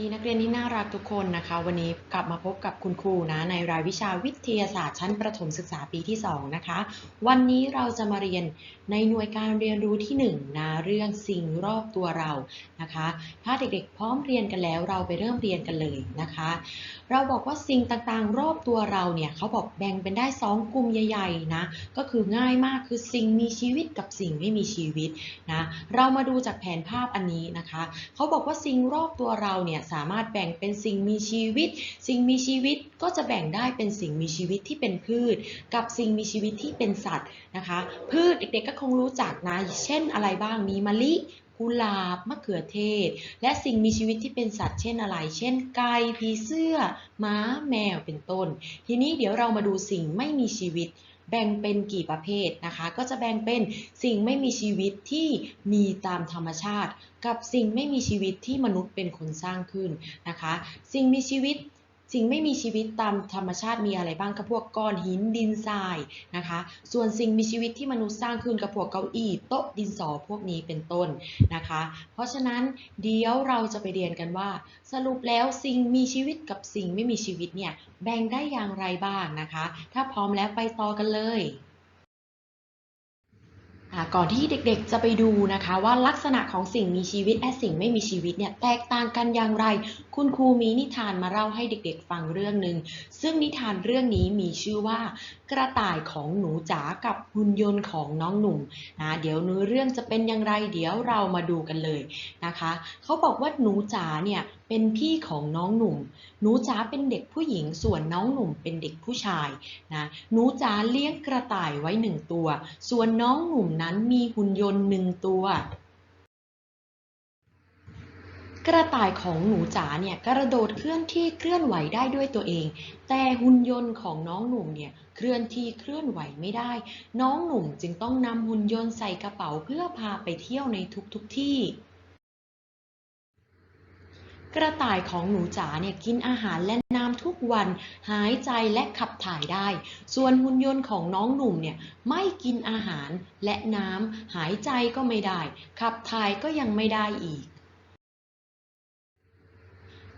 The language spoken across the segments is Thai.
ดีนักเรียนที่น่ารักทุกคนนะคะ วันนี้กลับมาพบกับคุณครูนะในรายวิชาวิทยาศาสตร์ชั้นประถมศึกษาปีที่ 2 นะคะ วันนี้เราจะมาเรียนในหน่วยการเรียนรู้ที่1นะเรื่องสิ่งรอบตัวเรานะคะ ถ้าเด็กๆ พร้อมเรียนกันแล้วเราไปเริ่มเรียนกันเลยนะคะ เราบอกว่าสิ่งต่างๆ รอบตัวเราเนี่ยเขาบอกแบ่งเป็นได้ 2 กลุ่มใหญ่ๆนะก็คือง่ายมากคือสิ่งมีชีวิตกับสิ่งไม่มีชีวิตนะเรามาดูจากแผนภาพอันนี้นะคะเขาบอกว่าสิ่งรอบตัวเราเนี่ยสามารถแบ่งเป็นสิ่งมีชีวิต สิ่งมีชีวิตก็จะแบ่งได้เป็นสิ่งมีชีวิตที่เป็นพืช กับสิ่งมีชีวิตที่เป็นสัตว์นะคะ พืชเด็กๆก็คงรู้จักนะ เช่นอะไรบ้างมีมะลิกุหลาบมะเขือเทศ และสิ่งมีชีวิตที่เป็นสัตว์เช่นอะไร เช่น ไก่ผีเสื้อ ม้าแมวเป็นต้น ทีนี้เดี๋ยวเรามาดูสิ่งไม่มีชีวิต แบ่งเป็นกี่ประเภทนะคะ ก็จะแบ่งเป็นสิ่งไม่มีชีวิตที่มีตามธรรมชาติ กับสิ่งไม่มีชีวิตที่มนุษย์เป็นคนสร้างขึ้นนะคะ สิ่งมีชีวิต สิ่งไม่มีชีวิตตามธรรมชาติมีอะไรบ้างก็พวกก้อนหินดินทรายนะคะ ส่วนสิ่งมีชีวิตที่มนุษย์สร้างขึ้นกับพวกเก้าอี้โต๊ะดินสอพวกนี้เป็นต้นนะคะ เพราะฉะนั้นเดี๋ยวเราจะไปเรียนกันว่า สรุปแล้วสิ่งมีชีวิตกับสิ่งไม่มีชีวิตเนี่ยแบ่งได้อย่างไรบ้างนะคะ ถ้าพร้อมแล้วไปต่อกันเลย ก่อนที่เด็กๆจะไปดูนะคะว่าลักษณะของสิ่งมีชีวิตและสิ่งไม่มีชีวิตเนี่ยแตกต่างกันอย่างไร คุณครูมีนิทานมาเล่าให้เด็กๆฟังเรื่องหนึ่งซึ่งนิทานเรื่องนี้มีชื่อว่า กระต่ายของหนูจ๋ากับหุ่นยนต์ของน้องหนุ่มนะเดี๋ยวเนื้อเรื่องจะเป็นอย่างไรเดี๋ยวเรามาดูกันเลยนะคะ เขาบอกว่าหนูจ๋าเนี่ย เป็นพี่ของน้องหนุ่ม หนูจ๋าเป็นเด็กผู้หญิงส่วนน้องหนุ่มเป็นเด็กผู้ชายนะหนูจ๋าเลี้ยงกระต่ายไว้หนึ่งตัว ส่วนน้องหนุ่มนั้นมีหุ่นยนต์หนึ่งตัวกระต่ายของหนูจ๋าเนี่ยกระโดดเคลื่อนที่เคลื่อนไหวได้ด้วยตัวเอง แต่หุ่นยนต์ของน้องหนุ่มเนี่ยเคลื่อนที่เคลื่อนไหวไม่ได้ น้องหนุ่มจึงต้องนำหุ่นยนต์ใส่กระเป๋าเพื่อพาไปเที่ยวในทุกๆทที่ กระต่ายของหนูจ๋าเนี่ยกินอาหารและน้ำทุกวัน หายใจและขับถ่ายได้ ส่วนหุ่นยนต์ของน้องหนุ่มเนี่ยไม่กินอาหารและน้ำหายใจก็ไม่ได้ ขับถ่ายก็ยังไม่ได้อีก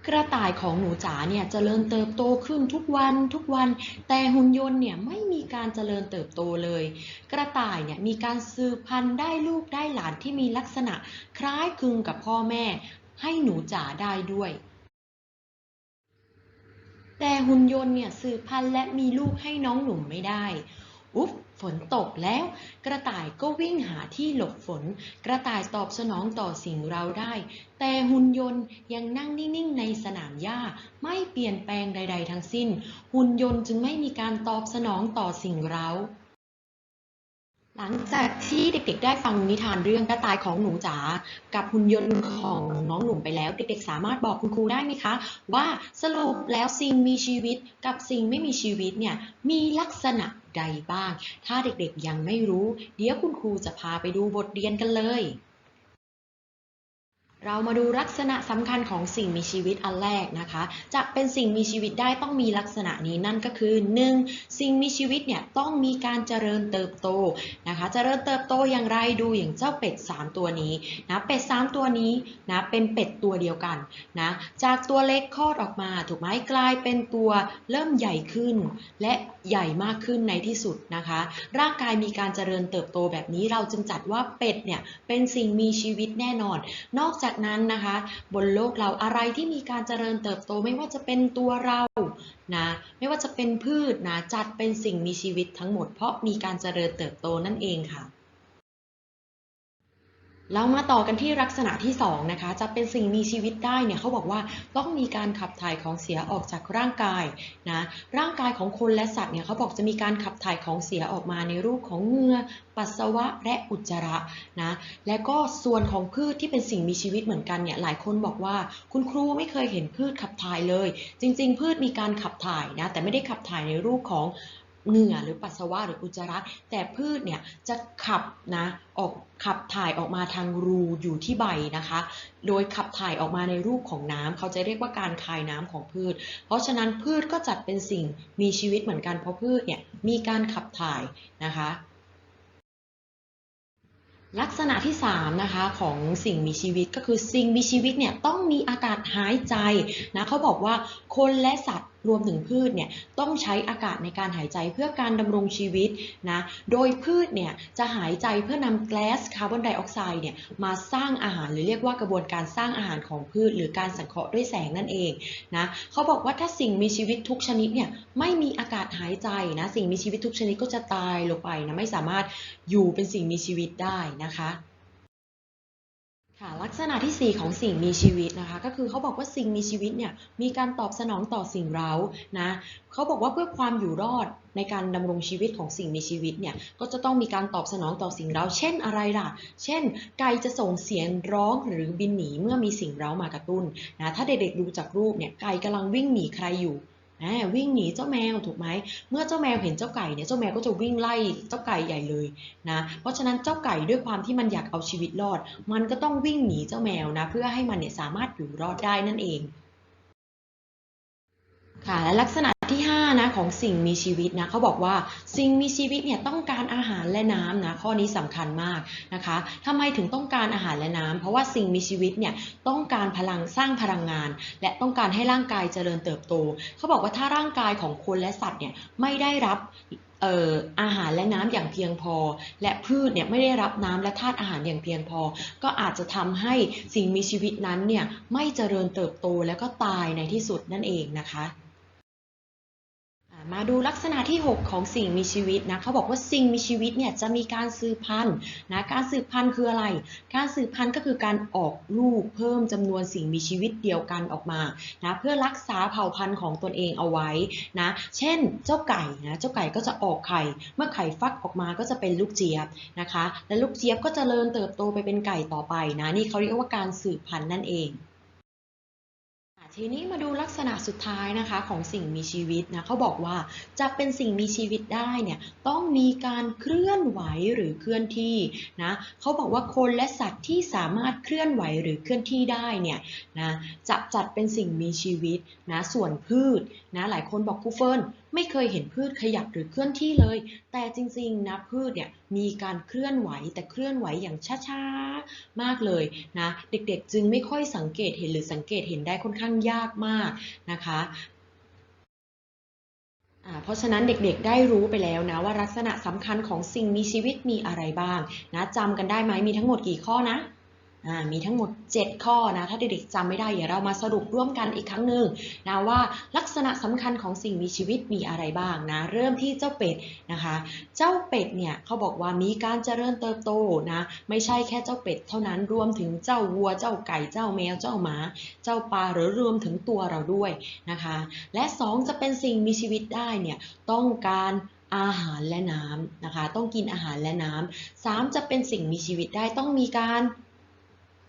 กระต่ายของหนูจ๋าเนี่ยเจริญเติบโตขึ้นทุกวันทุกวัน แต่หุ่นยนต์เนี่ยไม่มีการเจริญเติบโตเลย กระต่ายเนี่ยมีการสืบพันธุ์ได้ลูกได้หลานที่มีลักษณะคล้ายคลึงกับพ่อแม่ ให้หนูจ๋าได้ด้วย แต่หุ่นยนต์เนี่ยสืบพันธุ์และมีลูกให้น้องหนุ่มไม่ได้ อุ๊บฝนตกแล้ว กระต่ายก็วิ่งหาที่หลบฝน กระต่ายตอบสนองต่อสิ่งเราได้ แต่หุ่นยนต์ยังนั่งนิ่งๆในสนามหญ้าไม่เปลี่ยนแปลงใด ๆ ทั้งสิ้น หุ่นยนต์จึงไม่มีการตอบสนองต่อสิ่งเรา หลังจากที่เด็กๆ ได้ฟังนิทานเรื่องกระต่ายของหนูจ๋ากับหุ่นยนต์ของน้องหนุ่มไปแล้ว เด็กๆ สามารถบอกคุณครูได้ไหมคะ ว่าสรุปแล้วสิ่งมีชีวิตกับสิ่งไม่มีชีวิตเนี่ยมีลักษณะใดบ้าง ถ้าเด็กๆยังไม่รู้ เดี๋ยวคุณครูจะพาไปดูบทเรียนกันเลย เรามาดูลักษณะสำคัญของสิ่งมีชีวิตอันแรกนะคะ จะเป็นสิ่งมีชีวิตได้ต้องมีลักษณะนี้นั่นก็คือ 1. สิ่งมีชีวิตเนี่ยต้องมีการเจริญเติบโตนะคะเจริญเติบโตอย่างไรดูอย่างเจ้าเป็ด 3 ตัวนี้นะเป็ด 3 ตัวนี้นะเป็นเป็ดตัวเดียวกันนะจากตัวเล็กคลอดออกมาถูกไหมกลายเป็นตัวเริ่มใหญ่ขึ้น และใหญ่มากขึ้นในที่สุดนะคะ ร่างกายมีการเจริญเติบโตแบบนี้เราจึงจัดว่าเป็ดเนี่ยเป็นสิ่งมีชีวิตแน่นอน นอกจากนั้นนะคะ บนโลกเราอะไรที่มีการเจริญเติบโตไม่ว่าจะเป็นตัวเรานะไม่ว่าจะเป็นพืชนะจัดเป็นสิ่งมีชีวิตทั้งหมด เพราะมีการเจริญเติบโตนั่นเองค่ะ เรามาต่อกันที่ลักษณะที่ 2 นะคะ จะเป็นสิ่งมีชีวิตได้เนี่ยเขาบอกว่าต้องมีการขับถ่ายของเสียออกจากร่างกายนะร่างกายของคนและสัตว์เนี่ยเขาบอกจะมีการขับถ่ายของเสียออกมาในรูปของเหงื่อปัสสาวะและอุจจาระนะและก็ส่วนของพืชที่เป็นสิ่งมีชีวิตเหมือนกันเนี่ยหลายคนบอกว่า คุณครูไม่เคยเห็นพืชขับถ่ายเลย จริง ๆ พืชมีการขับถ่ายนะแต่ไม่ได้ขับถ่ายในรูปของ เหงื่อหรือปัสสาวะหรืออุจจาระ แต่พืชเนี่ยจะขับนะออกขับถ่ายออกมาทางรูอยู่ที่ใบนะคะ โดยขับถ่ายออกมาในรูปของน้ำเขาจะเรียกว่าการคายน้ำของพืช เพราะฉะนั้นพืชก็จัดเป็นสิ่งมีชีวิตเหมือนกันเพราะพืชเนี่ยมีการขับถ่ายนะคะลักษณะที่3นะคะของสิ่งมีชีวิตก็คือสิ่งมีชีวิตเนี่ยต้องมีอากาศหายใจนะเขาบอกว่าคนและสัตว์ รวมถึงพืชเนี่ยต้องใช้อากาศในการหายใจเพื่อการดำรงชีวิตนะ โดยพืชเนี่ยจะหายใจเพื่อนำแก๊สคาร์บอนไดออกไซด์เนี่ยมาสร้างอาหารหรือเรียกว่ากระบวนการสร้างอาหารของพืช หรือการสังเคราะห์ด้วยแสงนั่นเองนะเขาบอกว่าถ้าสิ่งมีชีวิตทุกชนิดเนี่ยไม่มีอากาศหายใจนะสิ่งมีชีวิตทุกชนิดก็จะตายลงไปนะไม่สามารถอยู่เป็นสิ่งมีชีวิตได้นะคะ ค่ะลักษณะที่ 4 ของสิ่งมีชีวิตนะคะ ก็คือเขาบอกว่าสิ่งมีชีวิตเนี่ยมีการตอบสนองต่อสิ่งเร้านะเขาบอกว่าเพื่อความอยู่รอดในการดำรงชีวิตของสิ่งมีชีวิตเนี่ยก็จะต้องมีการตอบสนองต่อสิ่งเร้า เช่นอะไรล่ะ เช่น ไก่จะส่งเสียงร้องหรือบินหนีเมื่อมีสิ่งเร้ามากระตุ้นนะถ้าเด็กๆดูจากรูปเนี่ยไก่กำลังวิ่งหนีใครอยู่ วิ่งหนีเจ้าแมวถูกไหมเมื่อเจ้าแมวเห็นเจ้าไก่เนี่ยเจ้าแมวก็จะวิ่งไล่เจ้าไก่ใหญ่เลยนะเพราะฉะนั้นเจ้าไก่ด้วยความที่มันอยากเอาชีวิตรอด มันก็ต้องวิ่งหนีเจ้าแมวนะเพื่อให้มันเนี่ยสามารถอยู่รอดได้นั่นเองค่ะและลักษณะ ของสิ่งมีชีวิตนะเขาบอกว่าสิ่งมีชีวิตเนี่ยต้องการอาหารและน้ำนะข้อนี้สำคัญมากนะคะทำไมถึงต้องการอาหารและน้ำเพราะว่าสิ่งมีชีวิตเนี่ยต้องการพลังสร้างพลังงาน และต้องการให้ร่างกายเจริญเติบโตเขาบอกว่าถ้าร่างกายของคนและสัตว์เนี่ยไม่ได้รับอาหารและน้ำอย่างเพียงพอ และพืชเนี่ยไม่ได้รับน้ำและธาตุอาหารอย่างเพียงพอ ก็อาจจะทำให้สิ่งมีชีวิตนั้นเนี่ยไม่เจริญเติบโตแล้วก็ตายในที่สุดนั่นเองนะคะ มาดูลักษณะที่ 6 ของสิ่งมีชีวิตนะเขาบอกว่าสิ่งมีชีวิตเนี่ยจะมีการสืบพันธุ์นะการสืบพันธุ์คืออะไร การสืบพันธุ์ก็คือการออกลูกเพิ่มจำนวนสิ่งมีชีวิตเดียวกันออกมานะเพื่อรักษาเผ่าพันธุ์ของตนเองเอาไว้นะเช่นเจ้าไก่นะเจ้าไก่ก็จะออกไข่ เมื่อไข่ฟักออกมาก็จะเป็นลูกเจี๊ยบนะคะ และลูกเจี๊ยบก็จเจริญเติบโตไปเป็นไก่ต่อไปนะนี่เขาเรียกว่าการสืบพันธุ์นั่นเอง ทีนี้มาดูลักษณะสุดท้ายนะคะของสิ่งมีชีวิตนะเขาบอกว่าจะเป็นสิ่งมีชีวิตได้เนี่ยต้องมีการเคลื่อนไหวหรือเคลื่อนที่นะเขาบอกว่าคนและสัตว์ที่สามารถเคลื่อนไหวหรือเคลื่อนที่ได้เนี่ยนะจะจัดเป็นสิ่งมีชีวิตนะส่วนพืชนะหลายคนบอกครูเฟิร์นไม่เคยเห็นพืชขยับหรือเคลื่อนที่เลย แต่จริงๆนะพืชเนี่ยมีการเคลื่อนไหวแต่เคลื่อนไหวอย่างช้าๆมากเลยนะเด็กๆ จึงไม่ค่อยสังเกตเห็นหรือสังเกตเห็นได้ค่อนข้างยากมากนะคะเพราะฉะนั้นเด็กๆได้รู้ไปแล้วนะว่าลักษณะสำคัญของสิ่งมีชีวิตมีอะไรบ้างนะจำกันได้ไหมมีทั้งหมดกี่ข้อนะ มีทั้งหมด 7 ข้อนะ ถ้าเด็กๆจำไม่ได้เดี๋ยวเรามาสรุปร่วมกันอีกครั้งหนึ่งนะว่าลักษณะสำคัญของสิ่งมีชีวิตมีอะไรบ้างนะ เริ่มที่เจ้าเป็ดนะคะ เจ้าเป็ดเนี่ยเขาบอกว่ามีการเจริญเติบโตนะ ไม่ใช่แค่เจ้าเป็ดเท่านั้นรวมถึงเจ้าวัว เจ้าไก่ เจ้าแมว เจ้าหมา เจ้าปลาหรือรวมถึงตัวเราด้วยนะคะ และสองจะเป็นสิ่งมีชีวิตได้เนี่ยต้องการอาหารและน้ำนะคะ ต้องกินอาหารและน้ำสามจะเป็นสิ่งมีชีวิตได้ต้องมีการ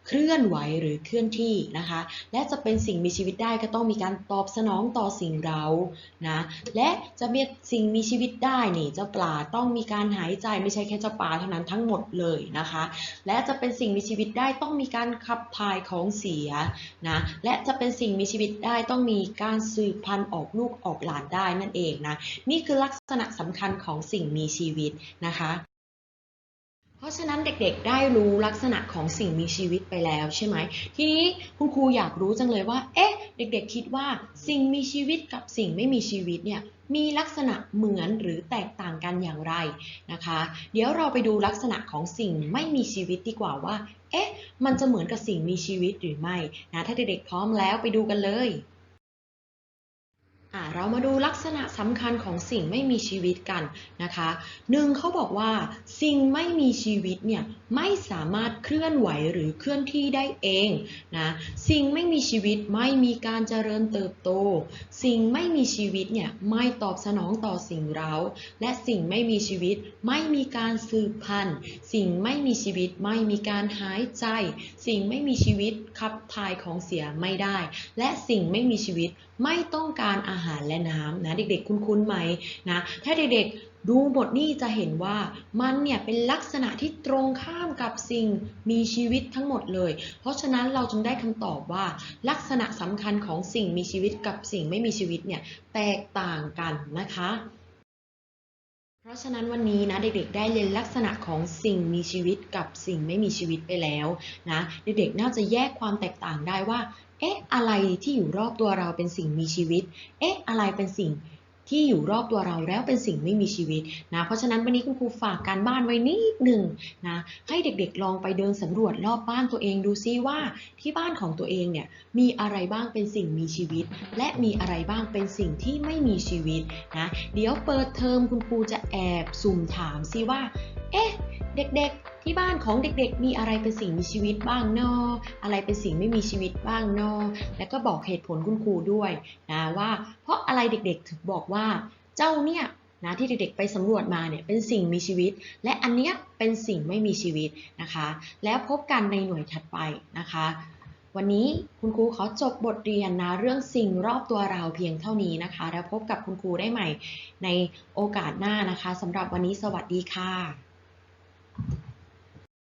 เคลื่อนไหวหรือเคลื่อนที่นะคะ และจะเป็นสิ่งมีชีวิตได้ก็ต้องมีการตอบสนองต่อสิ่งเร้านะและจะมีสิ่งมีชีวิตได้นี่เจ้าปลาต้องมีการหายใจไม่ใช่แค่เจ้าปลาเท่านั้นทั้งหมดเลยนะคะ และจะเป็นสิ่งมีชีวิตได้ต้องมีการขับถ่ายของเสียนะและจะเป็นสิ่งมีชีวิตได้ต้องมีการสืบพันธุ์ออกลูกออกหลานได้นั่นเองนะนี่คือลักษณะสำคัญของสิ่งมีชีวิตนะคะ ราะฉะนั้นเด็กๆ ได้รู้ลักษณะของสิ่งมีชีวิตไปแล้วใช่ไหม ทีนี้คุณครูอยากรู้จังเลยว่า เอ๊ะ เด็กๆ คิดว่าสิ่งมีชีวิตกับสิ่งไม่มีชีวิตเนี่ย มีลักษณะเหมือนหรือแตกต่างกันอย่างไรนะคะ เดี๋ยวเราไปดูลักษณะของสิ่งไม่มีชีวิตดีกว่าว่า เอ๊ะ มันจะเหมือนกับสิ่งมีชีวิตหรือไม่นะ ถ้าเด็กๆ พร้อมแล้วไปดูกันเลย เรามาดูลักษณะสำคัญของสิ่งไม่มีชีวิตกันนะคะหนึ่งเขาบอกว่า สิ่งไม่มีชีวิตเนี่ยไม่สามารถเคลื่อนไหวหรือเคลื่อนที่ได้เองนะสิ่งไม่มีชีวิตไม่มีการเจริญเติบโต สิ่งไม่มีชีวิตเนี่ยไม่ตอบสนองต่อสิ่งเร้าและสิ่งไม่มีชีวิตไม่มีการสืบพันธุ์ สิ่งไม่มีชีวิตไม่มีการหายใจ สิ่งไม่มีชีวิตขับถ่ายของเสียไม่ได้ และสิ่งไม่มีชีวิตไม่ต้องการอาหารหารและน้ำนะเด็กๆคุ้นๆไหมนะถ้าเด็กๆดูบทนี้จะเห็นว่ามันเนี่ยเป็นลักษณะที่ตรงข้ามกับสิ่งมีชีวิตทั้งหมดเลย เพราะฉะนั้นเราจึงได้คำตอบว่า ลักษณะสำคัญของสิ่งมีชีวิตกับสิ่งไม่มีชีวิตเนี่ยแตกต่างกันนะคะ เพราะฉะนั้นวันนี้นะเด็กๆ ได้เรียนลักษณะของสิ่งมีชีวิตกับสิ่งไม่มีชีวิตไปแล้วนะเด็กๆ น่าจะแยกความแตกต่างได้ว่า เอ๊ะ อะไรที่อยู่รอบตัวเราเป็นสิ่งมีชีวิต เอ๊ะ อะไรเป็นสิ่ง ที่อยู่รอบตัวเราแล้วเป็นสิ่งไม่มีชีวิตนะเพราะฉะนั้นวันนี้คุณครูฝากการบ้านไว้นิดหนึ่งนะให้เด็กๆลองไปเดินสำรวจรอบบ้านตัวเองดูซิว่าที่บ้านของตัวเองเนี่ยมีอะไรบ้างเป็นสิ่งมีชีวิต และมีอะไรบ้างเป็นสิ่งที่ไม่มีชีวิตนะเดี๋ยวเปิดเทอมคุณครูจะแอบสุ่มถามซิว่าเอ๊ะเด็กๆ ที่บ้านของเด็กๆ มีอะไรเป็นสิ่งมีชีวิตบ้างเนออะไรเป็นสิ่งไม่มีชีวิตบ้างเนอแล้วก็บอกเหตุผลคุณครูด้วยนะว่า เพราะอะไรเด็กๆถึงบอกว่า เจ้าเนี่ยนะที่เด็กๆไปสำรวจมาเนี่ยเป็นสิ่งมีชีวิต และอันเนี้ยเป็นสิ่งไม่มีชีวิตนะคะ แล้วพบกันในหน่วยถัดไปนะคะ วันนี้คุณครูขอจบบทเรียนนะเรื่องสิ่งรอบตัวเราเพียงเท่านี้นะคะ แล้วพบกับคุณครูได้ใหม่ในโอกาสหน้านะคะสำหรับวันนี้สวัสดีค่ะ